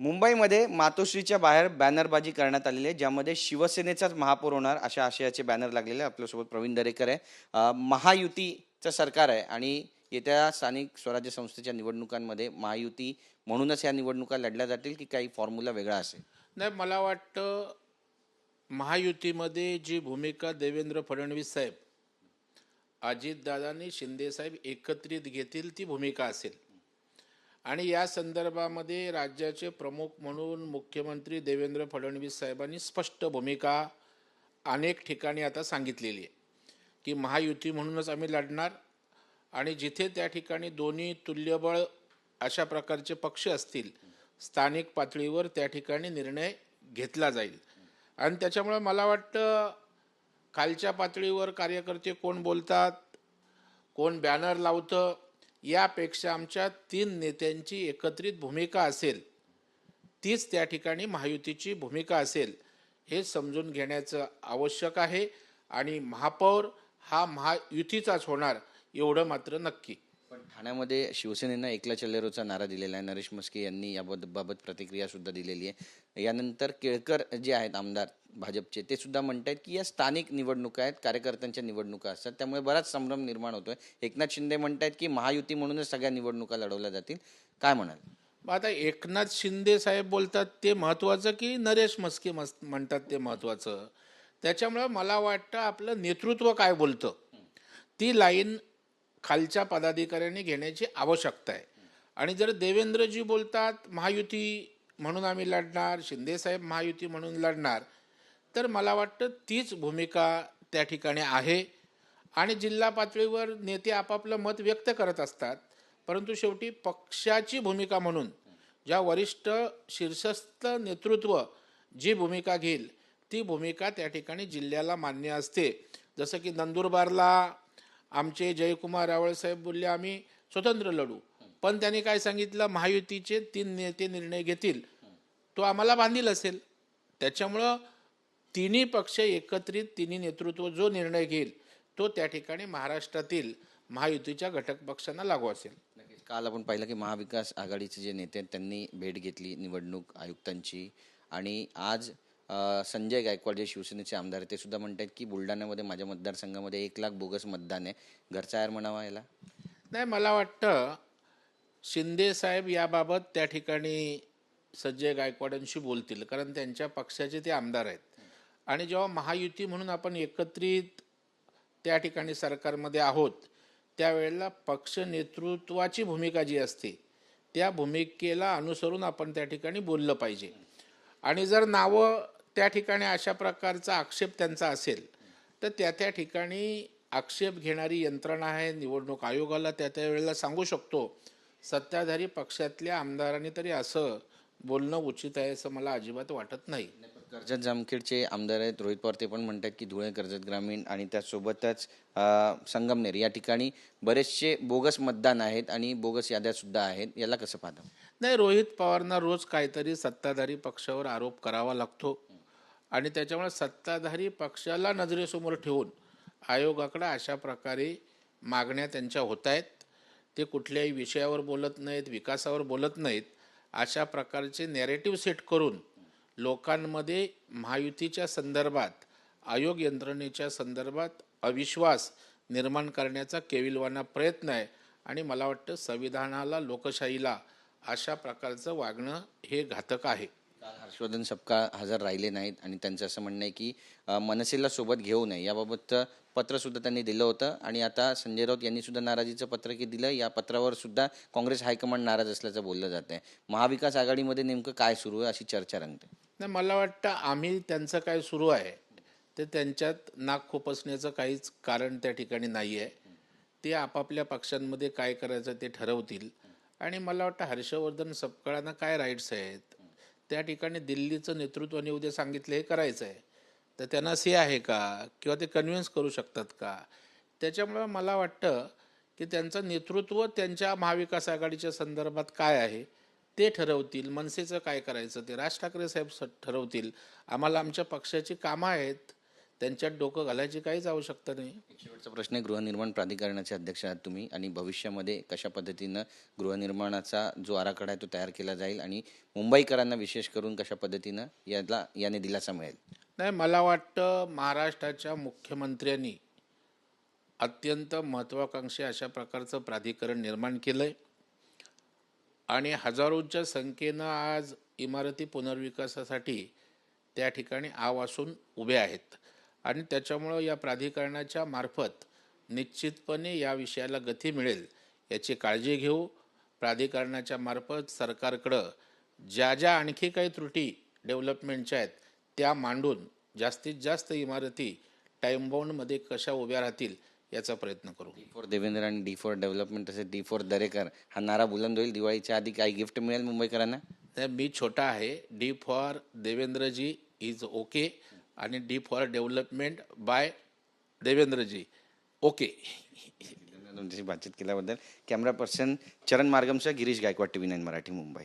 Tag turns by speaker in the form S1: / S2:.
S1: मुंबईमध्ये मातोश्रीच्या बाहेर बॅनरबाजी करण्यात आलेली आहे ज्यामध्ये शिवसेनेचाच महापौर होणार अशा आशयाचे बॅनर लागलेले आहे. आपल्यासोबत प्रवीण दरेकर आहे. महायुतीचं सरकार आहे आणि येत्या स्थानिक स्वराज्य संस्थेच्या निवडणुकांमध्ये महायुती म्हणूनच या निवडणुका लढल्या जातील की काही फॉर्म्युला वेगळा असेल?
S2: नाही मला वाटतं महायुतीमध्ये जी भूमिका देवेंद्र फडणवीस साहेब अजितदादांनी शिंदेसाहेब एकत्रित घेतील ती भूमिका असेल. आणि या संदर्भामध्ये राज्याचे प्रमुख म्हणून मुख्यमंत्री देवेंद्र फडणवीस साहेबांनी स्पष्ट भूमिका अनेक ठिकाणी आता सांगितलेली आहे. की महायुती म्हणूनच आम्ही लढणार आणि जिथे त्या ठिकाणी दोन्ही तुल्यबळ अशा प्रकारचे पक्ष असतील स्थानिक पातळीवर त्या ठिकाणी निर्णय घेतला जाईल. आणि त्याच्यामुळे मला वाटतं खालच्या पातळीवर कार्यकर्ते कोण बोलतात कोण बॅनर लावतं यापेक्षा आमच्या तीन नेत्यांची एकत्रित भूमिका असेल. तीच त्या ठिकाणी महायुतीची भूमिका असेल हे समजून घेण्याचं आवश्यक आहे आणि महापौर हा महायुतीचाच होणार एवढं मात्र नक्की.
S1: पण ठाण्यामध्ये शिवसेनेनं एकला चल्लेरोचा नारा दिलेला आहे. नरेश मस्के यांनी याबाबत बाबत प्रतिक्रिया सुद्धा दिलेली आहे. यानंतर केळकर जे आहेत आमदार भाजपचे ते सुद्धा म्हणत आहेत की या स्थानिक निवडणुका आहेत कार्यकर्त्यांच्या निवडणुका असतात त्यामुळे बराच संभ्रम निर्माण होतोय. एकनाथ शिंदे म्हणत आहेत की महायुती म्हणूनच सगळ्या निवडणुका लढवल्या जातील. काय म्हणाल?
S2: मग आता एकनाथ शिंदे साहेब बोलतात ते महत्त्वाचं की नरेश मस्के मस म्हणतात ते महत्त्वाचं त्याच्यामुळं मला वाटतं आपलं नेतृत्व काय बोलतं? ती लाईन खालच्या पदाधिकाऱ्यांनी घेण्याची आवश्यकता आहे. आणि जर देवेंद्रजी बोलतात महायुती म्हणून आम्ही लढणार शिंदेसाहेब महायुती म्हणून लढणार तर मला वाटतं तीच भूमिका त्या ठिकाणी आहे. आणि जिल्हा पातळीवर नेते आपापलं मत व्यक्त करत असतात. परंतु शेवटी पक्षाची भूमिका म्हणून ज्या वरिष्ठ शीर्षस्थ नेतृत्व जी भूमिका घेईल ती भूमिका त्या ठिकाणी जिल्ह्याला मान्य असते. जसं की नंदुरबारला आमचे जयकुमार रावळ साहेब बोलले आम्ही स्वतंत्र लढू. पण त्यांनी काय सांगितलं? महायुतीचे तीन नेते निर्णय घेतील. तो आम्हाला बांधील असेल. त्याच्यामुळं तिन्ही पक्ष एकत्रित तिन्ही नेतृत्व जो निर्णय घेईल तो त्या ठिकाणी महाराष्ट्रातील महायुतीच्या घटक पक्षांना लागू असेल.
S1: काल आपण पाहिलं की महाविकास आघाडीचे जे नेते आहेत त्यांनी भेट घेतली निवडणूक आयुक्तांची. आणि आज अ, संजय गायकवाड जे शिवसेनेचे आमदार आहेत ते सुद्धा म्हणतात की बुलढाण्यामध्ये माझ्या मतदारसंघामध्ये एक लाख बोगस मतदान आहे. घरचा आयर म्हणावा याला?
S2: नाही मला वाटतं शिंदे साहेब याबाबत त्या ठिकाणी संजय गायकवाडांशी बोलतील कारण त्यांच्या पक्षाचे ते आमदार आहेत. आणि जेव्हा महायुती म्हणून आपण एकत्रित त्या ठिकाणी सरकारमध्ये आहोत त्यावेळेला पक्ष नेतृत्वाची भूमिका जी असते त्या भूमिकेला अनुसरून आपण त्या ठिकाणी बोललं पाहिजे. आणि जर नावं त्या ठिकाणी अशा प्रकारचा आक्षेप त्यांचा असेल तर त्या त्या ठिकाणी आक्षेप घेणारी यंत्रणा आहे निवडणूक आयोगाला त्या त्या वेळेला सांगू शकतो सत्ताधारी पक्षातल्या आमदारांनी तरी असं बोलणं उचित आहे असं मला अजिबात वाटत नाही.
S1: कर्जत जामखेडचे आमदार आहेत. रोहित पवार ते पण म्हणतात की धुळे कर्जत ग्रामीण आणि त्यासोबतच संगमनेर. या ठिकाणी बरेचसे बोगस मतदान आहेत आणि बोगस याद्या सुद्धा आहेत. याला कसं पाहता?
S2: नाही रोहित पवारना रोज काहीतरी सत्ताधारी पक्षावर आरोप करावा लागतो. आणि त्याच्यामुळे सत्ताधारी पक्षाला नजरेसमोर ठेवून आयोगाकडे अशा प्रकारे मागण्या त्यांच्या होत आहेत. ते कुठल्याही विषयावर बोलत नाहीत विकासावर बोलत नाहीत. अशा प्रकारचे नॅरेटिव्ह सेट करून लोकांमध्ये महायुतीच्या संदर्भात आयोग यंत्रणेच्या संदर्भात अविश्वास निर्माण करण्याचा केविलवाना प्रयत्न आहे आणि मला वाटतं संविधानाला लोकशाहीला अशा प्रकारचं वागणं हे घातक आहे.
S1: हर्षवर्धन सपका हजर राहिले नाहीत आणि त्यांचं असं म्हणणं आहे की मनसेला सोबत घेऊ नये. याबाबत पत्रसुद्धा त्यांनी दिलं होतं आणि आता संजय राऊत यांनी सुद्धा नाराजीचं पत्र की दिलं. या पत्रावर सुद्धा काँग्रेस हायकमांड नाराज असल्याचं बोललं जात आहे महाविकास आघाडीमध्ये नेमकं काय सुरू आहे अशी चर्चा रंगते.
S2: नाही मला वाटतं आम्ही त्यांचं काय सुरू आहे ते त्यांच्यात नाक खुपसण्याचं काहीच कारण त्या ठिकाणी नाही आहे ते आपापल्या पक्षांमध्ये काय करायचं ते ठरवतील. आणि मला वाटतं हर्षवर्धन सपकाळांना काय राईट्स आहेत त्या ठिकाणी दिल्लीचं नेतृत्वाने उद्या सांगितलं हे करायचं आहे तर त्यांना से आहे का? किंवा ते कन्व्हिन्स करू शकतात का? त्याच्यामुळं मला वाटतं की त्यांचं नेतृत्व त्यांच्या महाविकास आघाडीच्या संदर्भात काय आहे ते ठरवतील मनसेचं काय करायचं ते राज ठाकरे साहेब ठरवतील. आम्हाला आमच्या पक्षाची कामं आहेत त्यांच्यात डोकं घालायची काहीच आवश्यकता नाही.
S1: शेवटचा प्रश्न आहे गृहनिर्माण प्राधिकरणाचे अध्यक्ष आहात तुम्ही आणि भविष्यामध्ये कशा पद्धतीनं गृहनिर्माणाचा जो आराखडा आहे तो तयार केला जाईल आणि मुंबईकरांना विशेष करून कशा पद्धतीनं याला याने दिलासा मिळेल?
S2: नाही मला वाटतं महाराष्ट्राच्या मुख्यमंत्र्यांनी अत्यंत महत्त्वाकांक्षी अशा प्रकारचं प्राधिकरण निर्माण केलं आहे आणि हजारोंच्या संख्येनं आज इमारती पुनर्विकासासाठी त्या ठिकाणी आव असून उभे आहेत. आणि त्याच्यामुळं या प्राधिकरणाच्या मार्फत निश्चितपणे या विषयाला गती मिळेल याची काळजी घेऊ. प्राधिकरणाच्या मार्फत सरकारकडं ज्या ज्या आणखी काही त्रुटी डेव्हलपमेंटच्या आहेत त्या मांडून जास्तीत जास्त इमारती टाईम बाउंडमध्ये कशा उभ्या राहतील याचा प्रयत्न करू.
S1: डी फॉर देवेंद्र आणि डी फॉर डेव्हलपमेंट तसेच डी फॉर दरेकर हा नारा बुलंद होईल. दिवाळीच्या आधी काही गिफ्ट मिळेल मुंबईकरांना?
S2: नाही मी छोटा आहे. D for Devendraji is okay आणि D for development by Devendraji okay
S1: तुमच्याशी बातचीत केल्याबद्दल. Camera person Charan मार्गमसह Girish Gaikwad T V nine Marathi Mumbai.